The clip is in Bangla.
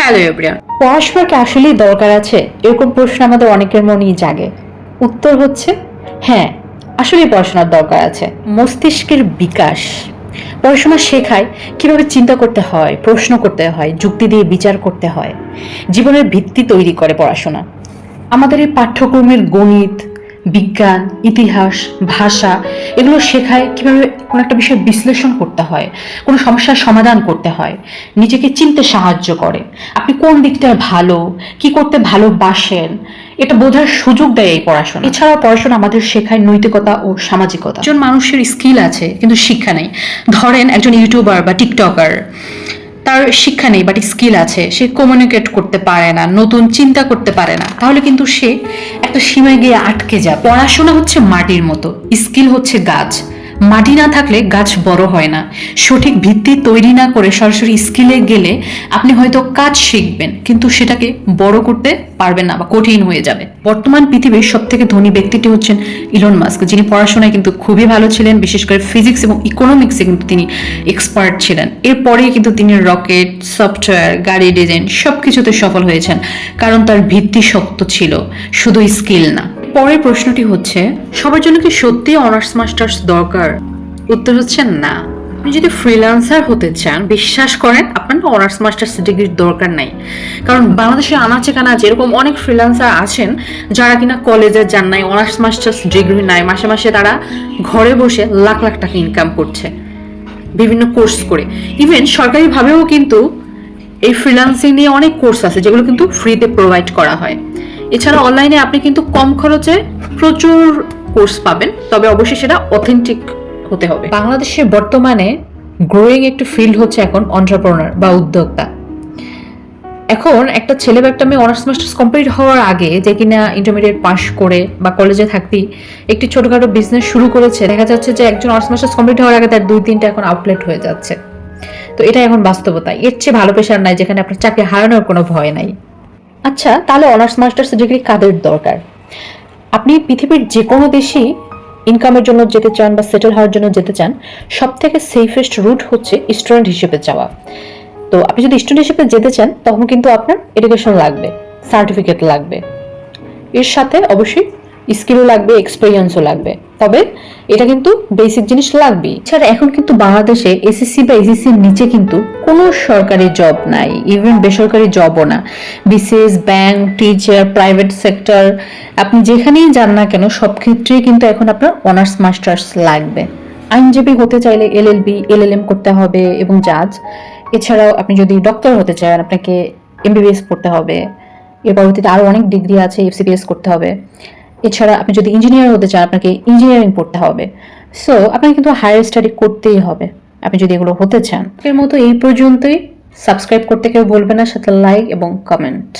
Hello everyone. পড়াশোনার কি আসলেই দরকার আছে? এরকম প্রশ্ন আমাদের অনেকের মনেই জাগে। উত্তর হচ্ছে হ্যাঁ আসলেই পড়াশোনার দরকার আছে। মস্তিষ্কের বিকাশ। পড়াশোনা শেখায় কীভাবে চিন্তা করতে হয়, প্রশ্ন করতে হয়, যুক্তি দিয়ে বিচার করতে হয়। জীবনের ভিত্তি তৈরি করে পড়াশোনা। আমাদের এই পাঠ্যক্রমের গণিত, বিজ্ঞান, ইতিহাস, ভাষা, এগুলো শেখায় কীভাবে কোনো একটা বিষয় বিশ্লেষণ করতে হয়, কোনো সমস্যার সমাধান করতে হয়, নিজেকে চিনতে সাহায্য করে। আপনি কোন দিকটা ভালো, কি করতে ভালোবাসেন, এটা বোঝার সুযোগ দেয় এই পড়াশোনা। এছাড়াও পড়াশোনা আমাদের শেখায় নৈতিকতা ও সামাজিকতা। একজন মানুষের স্কিল আছে, কিন্তু শিক্ষা নেই। ধরেন একজন ইউটিউবার বা টিকটকার তার শিক্ষা নেই বাট স্কিল আছে, সে কমিউনিকেট করতে পারে না, নতুন চিন্তা করতে পারে না, তাহলে কিন্তু সে একটা সীমায় গিয়ে আটকে যায় পড়াশোনা হচ্ছে মাটির মতো স্কিল হচ্ছে গাছ। মাটি না থাকলে গাছ বড় হয় না। সঠিক ভিত্তি তৈরি না করে সরাসরি স্কিলে গেলে আপনি হয়তো কাজ শিখবেন, কিন্তু সেটাকে বড় করতে পারবেন না বা কঠিন হয়ে যাবে। বর্তমান পৃথিবীর সব থেকে ধনী ব্যক্তিটি হচ্ছেন ইলন মাস্ক, যিনি পড়াশোনায় কিন্তু খুবই ভালো ছিলেন, বিশেষ করে ফিজিক্স এবং ইকোনমিক্সে কিন্তু তিনি এক্সপার্ট ছিলেন। এরপরেই কিন্তু তিনি রকেট, সফটওয়্যার, গাড়ি ডিজাইন সব কিছুতে সফল হয়েছেন, কারণ তার ভিত্তি শক্ত ছিল, শুধু স্কিল না। পরের প্রশ্নটি হচ্ছে, সবার জন্য কি সত্যি অনার্স মাস্টার্স দরকার? উত্তর হচ্ছে না। আপনি যদি ফ্রিল্যান্সার হতে চান, বিশ্বাস করেন আপনার অনার্স মাস্টার্স ডিগ্রির দরকার নাই। কারণ বাংলাদেশে আনাচে কানাচে এরকম অনেক ফ্রিল্যান্সার আছেন, যারা কিনা কলেজে যান নাই অনার্স মাস্টার্স ডিগ্রি নাই, মাসে মাসে তারা ঘরে বসে লাখ লাখ টাকা ইনকাম করছে। বিভিন্ন কোর্স করে। ইভেন সরকারিভাবেও কিন্তু এই ফ্রিল্যান্সিং নিয়ে অনেক কোর্স আছে, যেগুলো কিন্তু ফ্রিতে প্রোভাইড করা হয়। এছাড়া অনলাইনে আপনি কিন্তু কম খরচে প্রচুর কোর্স পাবেন, তবে অবশ্যই সেটা অথেন্টিক হতে হবে। বাংলাদেশে বর্তমানে গ্রোয়িং একটি ফিল্ড হচ্ছে এখন অন্টারপ্রনার বা উদ্যোক্তা। এখন একটা ছেলে বা একটা মেয়ে অনার্স মাস্টার্স কমপ্লিট হওয়ার আগে যে কিনা ইন্টারমিডিয়েট পাশ করে বা কলেজে থাকতেই একটি ছোটখাটো বিজনেস শুরু করেছে, দেখা যাচ্ছে যে একজন অনার্স মাস্টার্স কমপ্লিট হওয়ার আগে তার দুই, তিনটা এখন আউটলেট হয়ে যাচ্ছে। তো এটা এখন বাস্তবতা। এর চেয়ে ভালো পেশার নাই, যেখানে আপনার চাকরি হারানোর কোনো ভয় নাই। আচ্ছা তাহলে অনার্স মাস্টার্স ডিগ্রি কাদের দরকার? আপনি পৃথিবীর যে কোনো দেশেই ইনকামের জন্য যেতে চান বা সেটেল হওয়ার জন্য যেতে চান সব থেকে সেফেস্ট রুট হচ্ছে স্টুডেন্ট হিসেবে যাওয়া। তো আপনি যদি স্টুডেন্ট হিসেবে যেতে চান, তখন কিন্তু আপনার এডুকেশন লাগবে সার্টিফিকেট লাগবে। এর সাথে অবশ্যই স্কিলও লাগবে এক্সপিরিয়েন্সও লাগবে। তবে এটা কিন্তু বেসিক জিনিস লাগবেই। এছাড়া এখন কিন্তু বাংলাদেশে এসএসসি বা এসএসসির নিচে কিন্তু কোনো সরকারি জব নাই ইভেন বেসরকারি জবও না। BCS bank teacher private sector আপনি যেখানেই যান না কেন, সব ক্ষেত্রেই কিন্তু এখন আপনার অনার্স মাস্টার্স লাগবে। আইনজীবী হতে চাইলে এলএলবি এলএলএম করতে হবে এবং জাজ এছাড়াও আপনি যদি ডক্টর হতে চান, আপনাকে এমবিবিএস পড়তে হবে। এর পরবর্তীতে আরও অনেক ডিগ্রি আছে এফসিবিএস করতে হবে। এছাড়া আপনি যদি ইঞ্জিনিয়ার হতে চান, আপনাকে ইঞ্জিনিয়ারিং পড়তে হবে। সো আপনাকে কিন্তু হায়ার স্টাডি করতেই হবে। আপনি যদি এগুলো হতে চান, এর মতো এই পর্যন্তই। সাবস্ক্রাইব করতে কেউ বলবে না, সাথে লাইক এবং কমেন্ট